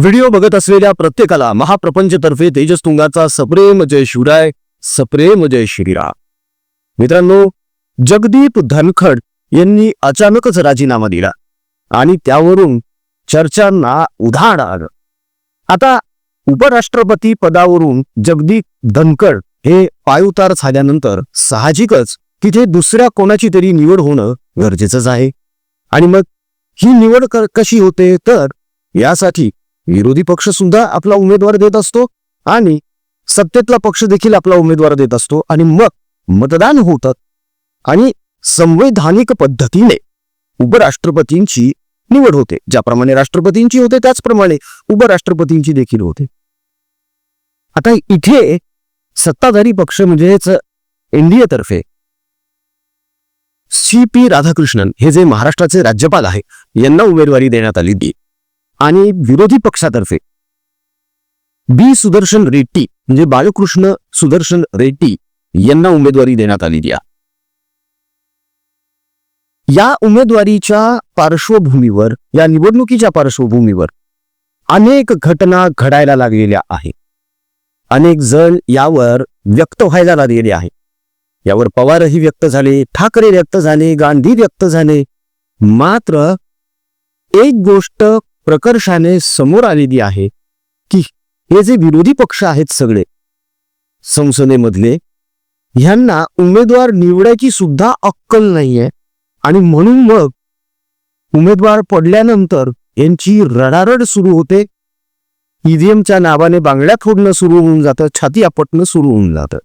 Video बघत असलेल्या प्रत्येकाला महाप्रपंचतर्फे तेजस तुंगाचा सप्रेम जय शिवराय सप्रेम जय श्रीराम मित्रांनो जगदीप धनखड यांनी अचानकच राजीनामा दिला आणि त्यावरून चर्चांना उधाण आलं. आता उपराष्ट्रपती पदावरून जगदीप धनखड हे पायउतार झाल्यानंतर साहजिकच तिथे दुसऱ्या कोणाची तरी निवड होणं गरजेचंच आहे. आणि मग ही निवड कशी होते तर यासाठी विरोधी पक्ष सुद्धा आपला उमेदवार देत असतो आणि सत्तेतला पक्ष देखील आपला उमेदवार देत असतो आणि मग मतदान होतात आणि संवैधानिक पद्धतीने उपराष्ट्रपतींची निवड होते. ज्याप्रमाणे राष्ट्रपतींची होते त्याचप्रमाणे उपराष्ट्रपतींची देखील होते. आता इथे सत्ताधारी पक्ष म्हणजेच एनडीए तर्फे सी पी राधाकृष्णन हे जे महाराष्ट्राचे राज्यपाल आहे यांना उमेदवारी देण्यात आली ती आणि विरोधी पक्षातर्फे. बी. सुदर्शन रेड्डी म्हणजे बाळकृष्ण सुदर्शन रेड्डी यांना उमेदवारी देण्यात आलेली आहे. या उमेदवारीच्या पार्श्वभूमीवर या निवडणुकीच्या पार्श्वभूमीवर अनेक घटना घडायला लागलेल्या आहेत. अनेक जण यावर व्यक्त व्हायला लागलेले आहे यावर पवारही व्यक्त झाले ठाकरे व्यक्त झाले गांधी व्यक्त झाले. मात्र एक गोष्ट प्रकर्षाने समोर आलेली आहे की हे जे विरोधी पक्ष आहेत सगळे संसदेमधले ह्यांना उमेदवार निवडायची सुद्धा अक्कल नाहीये. आणि म्हणून मग उमेदवार पडल्यानंतर यांची रडारड सुरू होते. ईव्हीएमच्या नावाने बांगड्या फोडणं सुरू होऊन जातं छाती आपटणं सुरू होऊन जातं.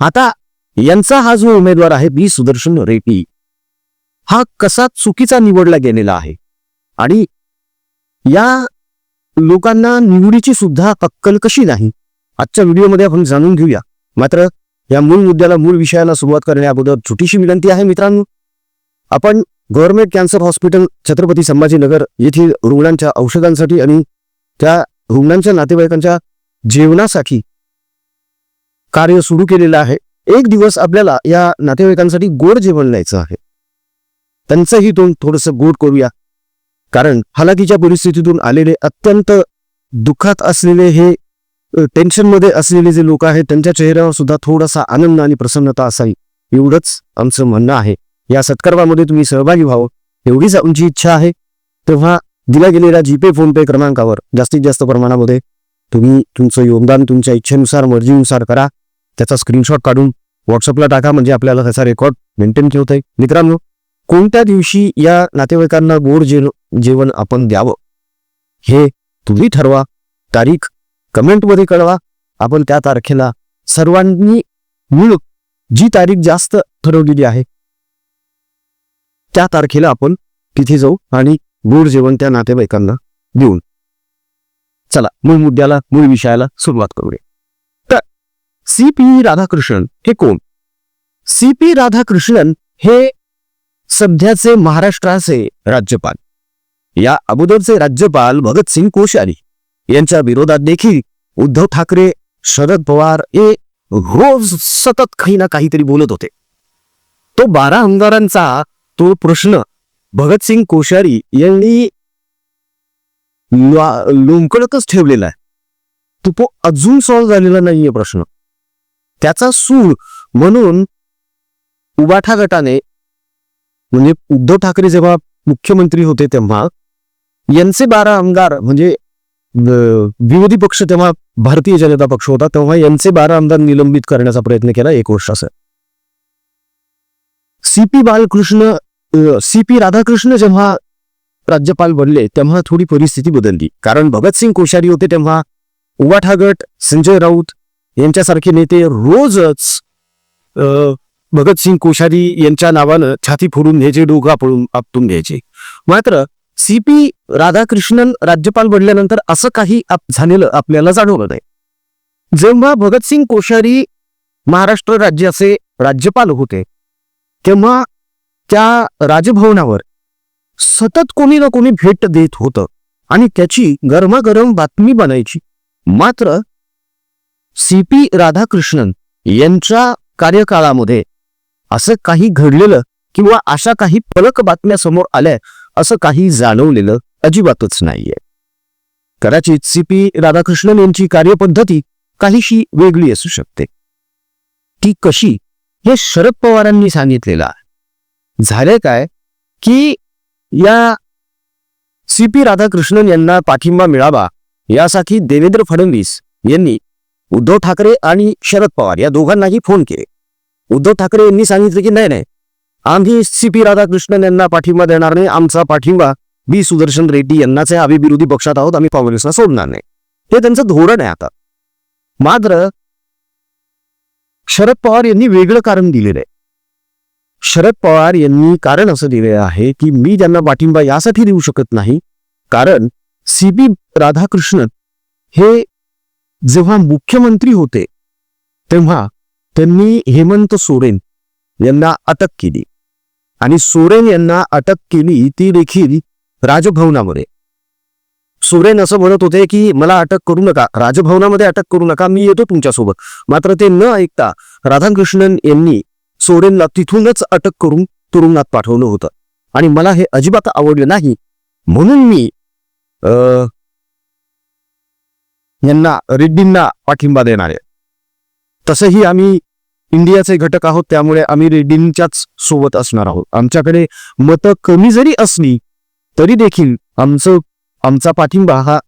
आता यांचा हा जो उमेदवार आहे बी. सुदर्शन रेड्डी हा कसा चुकीचा निवडला गेलेला आहे? आणि या लोकांना निवडीची सुद्धा अक्कल कशी नाही? आजच्या व्हिडिओमध्ये आपण जाणून घेऊया. मात्र या मूळ मुद्द्याला मूळ विषयाला सुरुवात करण्या अगोदर छोटीशी विनंती आहे मित्रांनो. आपण government cancer hospital Chhatrapati Sambhajinagar येथील रुग्णांच्या औषधांसाठी आणि त्या रुग्णांच्या नातेवाईकांच्या जेवणासाठी कार्य सुरू केलेलं आहे. एक दिवस आपल्याला या नातेवाईकांसाठी गोड जेवण न्यायचं आहे. त्यांचंही तोंड थोडंसं गोड करूया. कारण हालाकीच्या परिस्थितीतून आलेले अत्यंत दुःखात असलेले हे टेन्शनमध्ये असलेले जे लोक आहेत त्यांच्या चेहऱ्यावर सुद्धा थोडासा आनंद आणि प्रसन्नता असावी एवढंच आमचं म्हणणं आहे. या सत्कर्मामध्ये तुम्ही सहभागी व्हावं एवढीच आमची इच्छा आहे. तेव्हा दिल्या गेलेल्या जीपे फोनपे क्रमांकावर जास्तीत जास्त प्रमाणामध्ये तुम्ही तुमचं योगदान तुमच्या इच्छेनुसार मर्जीनुसार करा. त्याचा स्क्रीनशॉट काढून व्हॉट्सअपला टाका म्हणजे आपल्याला त्याचा रेकॉर्ड मेंटेन ठेवता येईल. मित्रांनो कोणत्या दिवशी या नातेवाईकांना गोड जे जेवण आपण द्यावं? हे तुम्ही ठरवा. तारीख कमेंटमध्ये कळवा. आपण त्या तारखेला सर्वांनी मिळून जी तारीख जास्त ठरवलेली आहे त्या तारखेला आपण तिथे जाऊ आणि गोड जेवण त्या नातेवाईकांना देऊन. चला मूळ मुद्द्याला मूळ विषयाला सुरुवात करूया. तर सी पी राधाकृष्णन हे कोण? सी पी राधाकृष्णन हे सध्याचे महाराष्ट्राचे राज्यपाल. या अगोदरचे राज्यपाल भगतसिंग कोश्यारी यांच्या विरोधात देखील उद्धव ठाकरे शरद पवार हे रोज सतत काही ना काहीतरी बोलत होते. तो बारा आमदारांचा तो प्रश्न भगतसिंग कोश्यारी यांनी लो- ठेवलेला आहे. तो तो अजून सॉल्व्ह झालेला नाहीये प्रश्न. त्याचा सूळ म्हणून उबाठा गटाने म्हणजे उद्धव ठाकरे जेव्हा मुख्यमंत्री होते तेव्हा यांचे बारा आमदार म्हणजे विरोधी पक्ष तेव्हा भारतीय जनता पक्ष होता तेव्हा यांचे बारा आमदार निलंबित करण्याचा प्रयत्न केला एक वर्ष असं. C P Balakrishna C P Radhakrishna जेव्हा राज्यपाल बनले तेव्हा थोडी परिस्थिती बदलली. कारण भगतसिंग कोश्यारी होते तेव्हा उवाठा गट संजय राऊत यांच्यासारखे नेते रोजच अं, भगतसिंग कोश्यारी यांच्या नावानं छाती फोडून घ्यायचे डोगा आपळून आपटून घ्यायचे. मात्र सी पी राधाकृष्णन राज्यपाल बनल्यानंतर असं काही आप- झालेलं आपल्याला जाणवलं नाही. जेव्हा भगतसिंग कोश्यारी महाराष्ट्र राज्याचे राज्यपाल होते तेव्हा त्या राजभवनावर सतत कोणी ना कोणी भेट देत होतं आणि त्याची गरमागरम बातमी बनायची. मात्र सी पी राधाकृष्णन यांच्या कार्यकाळामध्ये असं काही घडलेलं किंवा अशा काही फलक बातम्या समोर आल्या असं काही जाणवलेलं अजिबातच नाहीये. कदाचित सी पी राधाकृष्णन यांची कार्यपद्धती काहीशी वेगळी असू शकते. ती कशी हे शरद पवारांनी सांगितलेलं आहे. झालंय काय की या सी पी राधाकृष्णन यांना पाठिंबा मिळावा यासाठी देवेंद्र फडणवीस यांनी उद्धव ठाकरे आणि शरद पवार या दोघांनाही फोन केले. उद्धव ठाकरे यांनी सांगितलं की नाही नाही. आम्ही सी पी राधाकृष्णन यांना पाठिंबा देणार नाही आमचा पाठिंबा बी सुदर्शन रेड्डी यांनाच आहे आम्ही विरोधी पक्षात आहोत आम्ही काँग्रेसला सोडणार नाही. हे त्यांचं धोरण आहे आता. मात्र शरद पवार यांनी वेगळं कारण दिलेलं आहे. शरद पवार यांनी कारण असं दिलेलं आहे की मी त्यांना पाठिंबा यासाठी देऊ शकत नाही कारण सी पी राधाकृष्णन हे जेव्हा मुख्यमंत्री होते तेव्हा त्यांनी हेमंत सोरेन यांना अटक केली. आणि सोरेन यांना अटक केली ती देखील राजभवनामध्ये. सोरेन असं म्हणत होते की मला अटक करू नका राजभवनामध्ये अटक करू नका मी येतो तुमच्यासोबत. मात्र ते न ऐकता राधाकृष्णन यांनी सोरेनला तिथूनच अटक करून तुरुंगात पाठवलं होतं. आणि मला हे अजिबात आवडलं नाही. म्हणून मी यांना रेड्डींना पाठिंबा देणार आहे. तसंही आम्ही इंडियाचे घटक आहोत त्यामुळे आम्ही रेड्डींच्याच सोबत असणार आहोत. आमच्याकडे मतं कमी जरी असली तरी देखील आमचं आमचा पाठिंबा हा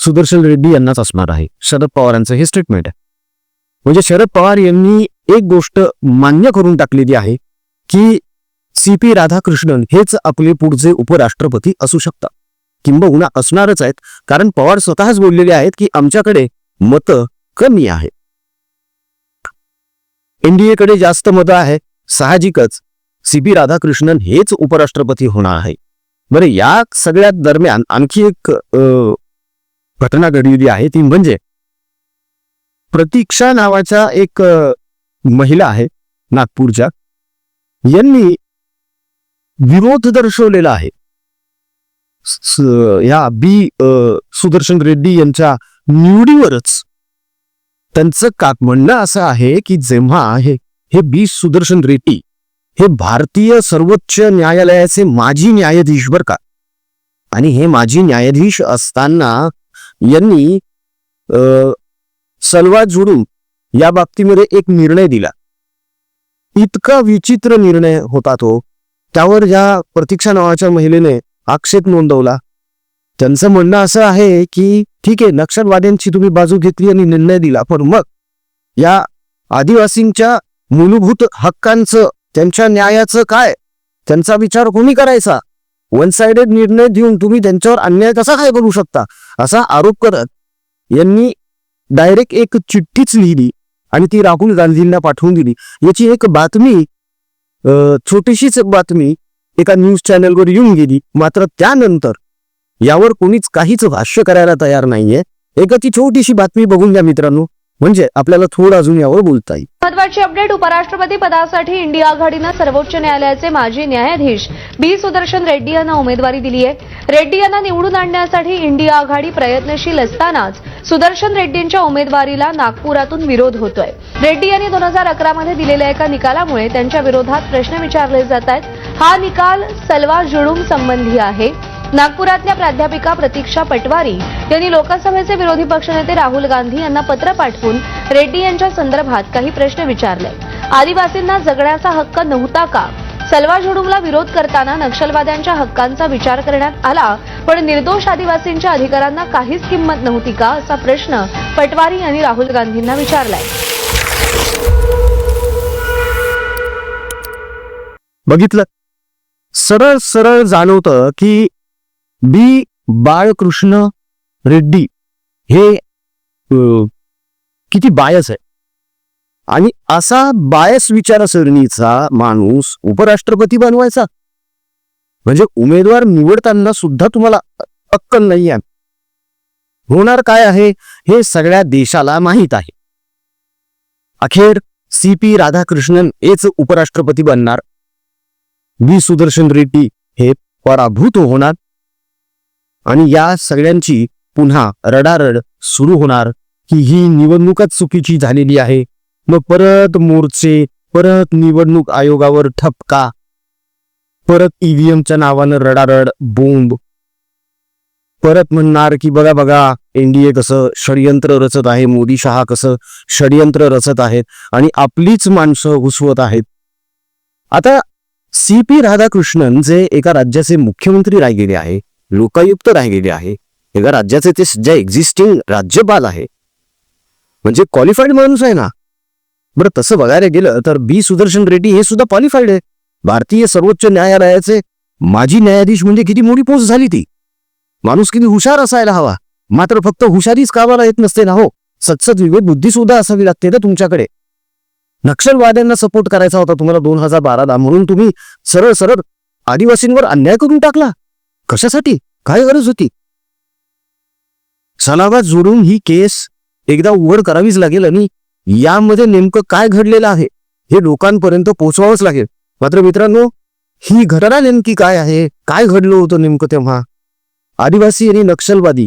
सुदर्शन रेड्डी यांनाच असणार आहे. शरद पवारांचं हे स्टेटमेंट आहे. म्हणजे शरद पवार यांनी एक गोष्ट मान्य करून टाकलेली आहे की सी पी राधाकृष्णन हेच आपले पुढचे उपराष्ट्रपती असू शकतात. किंबहुना असणारच आहेत कारण पवार स्वतःच बोललेले आहेत की आमच्याकडे मतं कमी आहे एनडीएकडे जास्त मतं आहे. साहजिकच. सी पी राधाकृष्णन हेच उपराष्ट्रपती होणार आहे. बरे या सगळ्या दरम्यान आणखी एक घटना घडलेली आहे. ती म्हणजे प्रतीक्षा नावाच्या एक महिला आहे नागपूरच्या. यांनी विरोध दर्शवलेला आहे. या बी सुदर्शन रेड्डी यांच्या निवडीवरच त्यांचं का म्हणणं असं आहे की जेव्हा हे हे बी सुदर्शन रेड्डी हे भारतीय सर्वोच्च न्यायालयाचे माजी न्यायाधीश बर का? आणि हे माजी न्यायाधीश असताना यांनी सलवा जोडून या बाबतीमध्ये एक निर्णय दिला. इतका विचित्र निर्णय होता तो. त्यावर ज्या प्रतीक्षा नावाच्या महिलेने आक्षेप नोंदवला त्यांचं म्हणणं असं आहे की ठीक आहे नक्षलवाद्यांची तुम्ही बाजू घेतली आणि निर्णय दिला पण मग या आदिवासींच्या मूलभूत हक्कांचं त्यांच्या न्यायाचं काय? त्यांचा विचार कोणी करायचा? वन साइडेड निर्णय देऊन तुम्ही त्यांच्यावर अन्याय कसा काय करू शकता? असा आरोप करत यांनी डायरेक्ट एक चिठ्ठीच लिहिली आणि ती राहुल गांधींना पाठवून दिली. याची एक बातमी छोटीशीच बातमी एका न्यूज चॅनलवर येऊन गेली. मात्र त्यानंतर यावर कोणीच काहीच भाष्य करायला तयार नाहीये. एक ती छोटीशी बातमी बघून घ्या मित्रांनो. म्हणजे आपल्याला थोडं अजून यावर बोलता येईल. महत्वाची अपडेट उपराष्ट्रपती पदासाठी इंडिया आघाडीनं सर्वोच्च न्यायालयाचे माजी न्यायाधीश बी. सुदर्शन रेड्डी यांना उमेदवारी दिली आहे. रेड्डी यांना निवडून आणण्यासाठी इंडिया आघाडी प्रयत्नशील असतानाच सुदर्शन रेड्डींच्या उमेदवारीला नागपुरातून विरोध होतोय. रेड्डी यांनी दोन हजार अकरा मध्ये दिलेल्या एका निकालामुळे त्यांच्या विरोधात प्रश्न विचारले जात आहेत. हा निकाल सलवा जुळूम संबंधी आहे. नागपुरातल्या प्राध्यापिका प्रतीक्षा पटवारी यांनी लोकसभेचे विरोधी पक्षनेते राहुल गांधी यांना पत्र पाठवून रेड्डी यांच्या संदर्भात काही प्रश्न विचारले. आदिवासींना जगण्याचा हक्क नव्हता का? सलवा झुडूमला विरोध करताना नक्षलवाद्यांच्या हक्कांचा विचार करण्यात आला पण निर्दोष आदिवासींच्या अधिकारांना काहीच किंमत नव्हती का? असा प्रश्न पटवारी यांनी राहुल गांधींना विचारलाय. बघितलं? सरळ सरळ जाणवतं की बी बाळकृष्ण रेड्डी हे किती बायस आहे आणि असा बायस विचारसरणीचा माणूस उपराष्ट्रपती बनवायचा. म्हणजे उमेदवार निवडताना सुद्धा तुम्हाला अक्कल नाही आहे होणार काय आहे हे सगळ्या देशाला माहीत आहे. अखेर सी पी राधाकृष्णन हेच उपराष्ट्रपती बनणार. बी सुदर्शन रेड्डी हे पराभूत होणार. आणि या सगळ्यांची पुन्हा रडारड सुरू होणार की ही निवडणूकच चुकीची झालेली आहे. मग परत मोर्चे परत निवडणूक आयोगावर ठपका. परत ईव्हीएमच्या नावानं रडारड बोंब. परत म्हणणार की बघा बघा एनडीए कसं षडयंत्र रचत आहे मोदी शहा कसं षडयंत्र रचत आहेत आणि आपलीच माणसं घुसवत आहेत. आता सी पी राधाकृष्णन जे एका राज्याचे मुख्यमंत्री राहिलेले आहे लोकायुक्त राहिलेले आहे. एका राज्याचे ते सध्या एक्झिस्टिंग राज्यपाल आहे. म्हणजे क्वालिफाईड माणूस आहे ना. बरं तसं बघायला गेलं तर बी सुदर्शन रेड्डी हे सुद्धा क्वालिफाईड आहे. भारतीय सर्वोच्च न्यायालयाचे माजी न्यायाधीश म्हणजे किती मोठी पोस्ट झाली ती. माणूस किती हुशार असायला हवा. मात्र फक्त हुशारीच कामाला येत नसते ना हो. सत्सद विवेक बुद्धी सुद्धा असावी लागते ना तुमच्याकडे. नक्षलवाद्यांना सपोर्ट करायचा होता तुम्हाला दोन हजार बाराला. म्हणून तुम्ही सरळ सरळ आदिवासींवर अन्याय करून टाकला. कशासाठी? काय गरज होती? सलावात जोडून ही केस एकदा उघड करावीच लागेल आणि यामध्ये नेमकं काय घडलेलं आहे हे लोकांपर्यंत पोहोचवावंच लागेल. मात्र मित्रांनो ही घटना नेमकी काय आहे? काय घडलं होतं नेमकं तेव्हा? आदिवासी आणि नक्षलवादी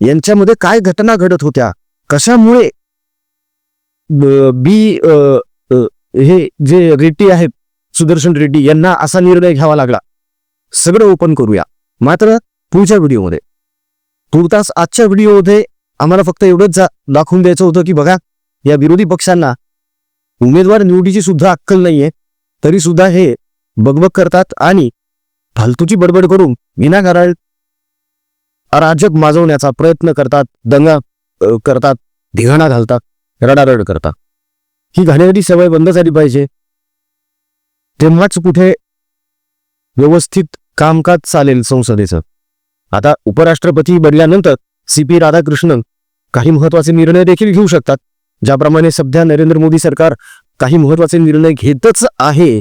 यांच्यामध्ये काय घटना घडत होत्या? कशामुळे बी आ, आ, हे जे रेड्डी आहेत सुदर्शन रेड्डी यांना असा निर्णय घ्यावा लागला? सगळं ओपन करूया. मात्र पुढच्या व्हिडिओमध्ये. तुर्तास आजच्या व्हिडिओमध्ये आम्हाला फक्त एवढंच दाखवून द्यायचं होतं की बघा या विरोधी पक्षांना उमेदवार निवडीची सुद्धा अक्कल नाहीये तरी सुद्धा हे बगबग करतात आणि फालतूची बडबड करून विनाकारण अराजक माजवण्याचा प्रयत्न करतात दंगा करतात धिगाणा घालतात रडारड करतात. ही घाणेरडी सवय बंद झाली पाहिजे. तेव्हाच कुठे व्यवस्थित कामकाज चालेल संसदेचं. आता उपराष्ट्रपती बनल्यानंतर सी पी राधाकृष्णन काही महत्त्वाचे निर्णय देखील घेऊ शकतात. ज्याप्रमाणे सध्या नरेंद्र मोदी सरकार काही महत्त्वाचे निर्णय घेतच आहे.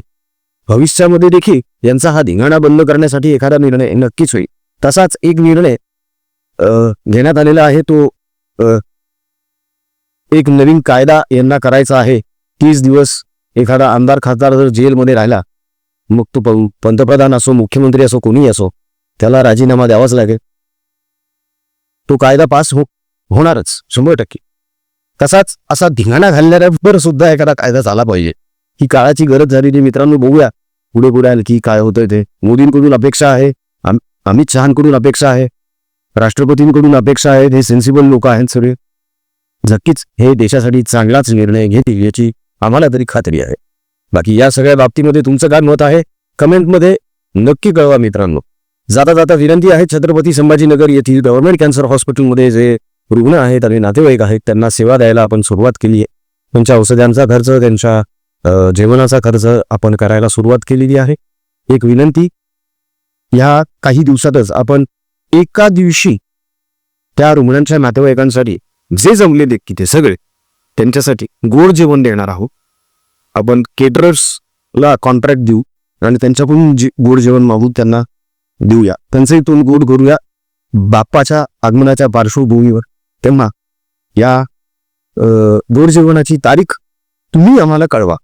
भविष्यामध्ये देखील यांचा हा धिंगाणा बंद करण्यासाठी एखादा निर्णय नक्कीच होईल. तसाच एक निर्णय घेण्यात आलेला आहे तो एक नवीन कायदा यांना करायचा आहे. तीस दिवस एखादा आमदार खासदार जर जेलमध्ये राहिला मग तो पंतप्रधान असो मुख्यमंत्री असो कोणीही असो त्याला राजीनामा द्यावाच लागेल. तो कायदा पास हो होणारच शंभर टक्के. तसाच असा धिंगाणा घालणाऱ्यावर सुद्धा एखादा कायदा झाला पाहिजे. ही काळाची गरज झालेली मित्रांनो बघूया. पुढे पुढे आणखी काय होतंय ते. मोदींकडून अपेक्षा आहे अमित शहाकडून अपेक्षा आहे राष्ट्रपतींकडून अपेक्षा आहेत हे सेन्सिबल लोक आहेत सगळे. नक्कीच हे देशासाठी चांगलाच निर्णय घेतील याची आम्हाला तरी खात्री आहे. बाकी या सगळ्या बाबतीमध्ये तुमचं काय मत आहे? कमेंटमध्ये नक्की कळवा मित्रांनो. जाता जाता विनंती आहे छत्रपती संभाजीनगर येथील गव्हर्नमेंट कॅन्सर हॉस्पिटलमध्ये जे रुग्ण आहेत आणि नातेवाईक आहेत त्यांना सेवा द्यायला आपण सुरुवात केली आहे त्यांच्या औषधांचा खर्च त्यांच्या जेवणाचा खर्च आपण करायला सुरुवात केलेली आहे. एक विनंती ह्या काही दिवसातच आपण एका दिवशी त्या रुग्णांच्या नातेवाईकांसाठी जे जमलेले की ते सगळे त्यांच्यासाठी गोड जेवण देणार आहोत. आपण केटरर्सला कॉन्ट्रॅक्ट देऊ आणि त्यांच्याकडून जे गोड जेवण मागू त्यांना देऊया. त्यांचंही तोंड गोड करूया. बाप्पाच्या आगमनाच्या पार्श्वभूमीवर. तेव्हा या गोड जेवणाची तारीख तुम्ही आम्हाला कळवा.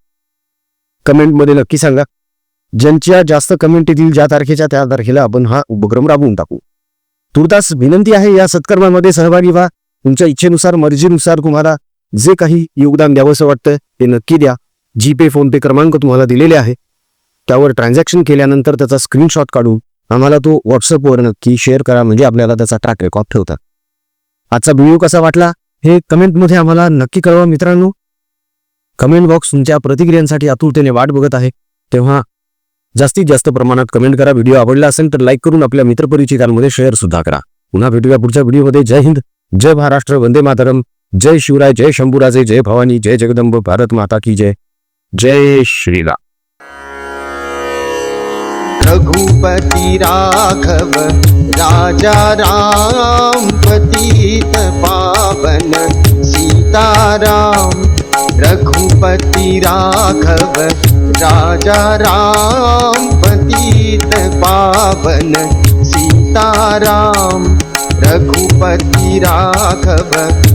कमेंटमध्ये नक्की सांगा. ज्यांच्या जास्त कमेंट येतील ज्या तारखेच्या त्या तारखेला आपण हा उपक्रम राबवून टाकू. तुर्तास विनंती आहे या सत्कर्मामध्ये सहभागी व्हा. तुमच्या इच्छेनुसार मर्जीनुसार तुम्हाला जे काही योगदान द्यावंसं वाटतं ते नक्की द्या. जीपे फोनपे क्रमांक तुम्हाला दिलेले आहे. त्यावर ट्रान्झॅक्शन केल्यानंतर त्याचा स्क्रीनशॉट काढून आम्हाला तो व्हॉट्सअपवर नक्की शेअर करा म्हणजे आपल्याला त्याचा ट्रॅक रेकॉर्ड ठेवता आजचा व्हिडिओ कसा वाटला? हे कमेंटमध्ये आम्हाला नक्की कळवा मित्रांनो. कमेंट बॉक्स तुमच्या प्रतिक्रियांसाठी आतुरतेने वाट बघत आहे. तेव्हा जास्तीत जास्त प्रमाणात कमेंट करा. व्हिडिओ आवडला असेल तर लाईक करून आपल्या मित्रपरिचितांमध्ये शेअर सुद्धा करा. पुन्हा भेटूया पुढच्या व्हिडिओमध्ये जय हिंद जय महाराष्ट्र वंदे मातरम. जय शिवराय जय शंभूराजे जय भवानी जय जगदंब भारत माता की जय. जय श्रीराम। रघुपति राघव राजा राम पतित पावन सीताराम। रघुपति राघव राजा राम पतित पावन सीताराम। रघुपति राघव